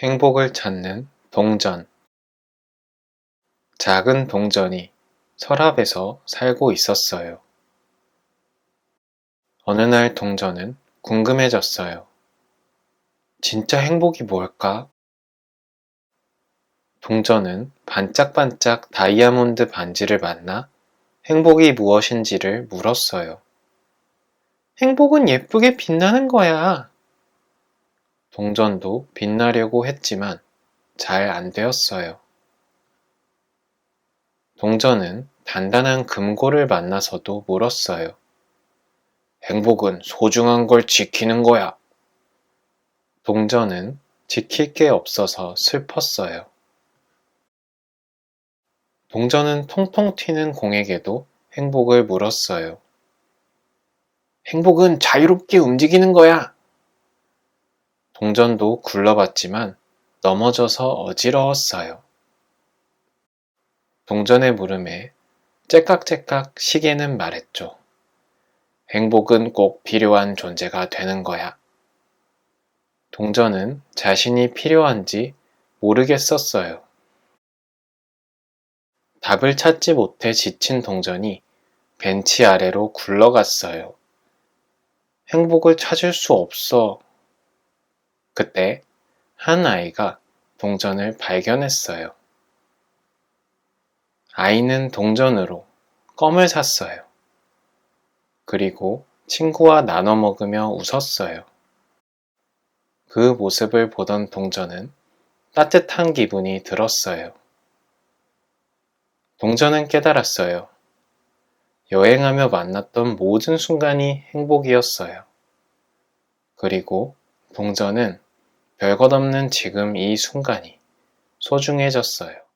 행복을 찾는 동전. 작은 동전이 서랍에서 살고 있었어요. 어느 날 동전은 궁금해졌어요. 진짜 행복이 뭘까? 동전은 반짝반짝 다이아몬드 반지를 만나 행복이 무엇인지를 물었어요. 행복은 예쁘게 빛나는 거야. 동전도 빛나려고 했지만 잘 안 되었어요. 동전은 단단한 금고를 만나서도 물었어요. 행복은 소중한 걸 지키는 거야. 동전은 지킬 게 없어서 슬펐어요. 동전은 통통 튀는 공에게도 행복을 물었어요. 행복은 자유롭게 움직이는 거야. 동전도 굴러봤지만 넘어져서 어지러웠어요. 동전의 물음에 째깍째깍 시계는 말했죠. 행복은 꼭 필요한 존재가 되는 거야. 동전은 자신이 필요한지 모르겠었어요. 답을 찾지 못해 지친 동전이 벤치 아래로 굴러갔어요. 행복을 찾을 수 없어. 그때 한 아이가 동전을 발견했어요. 아이는 동전으로 껌을 샀어요. 그리고 친구와 나눠 먹으며 웃었어요. 그 모습을 보던 동전은 따뜻한 기분이 들었어요. 동전은 깨달았어요. 여행하며 만났던 모든 순간이 행복이었어요. 그리고 동전은 별것 없는 지금 이 순간이 소중해졌어요.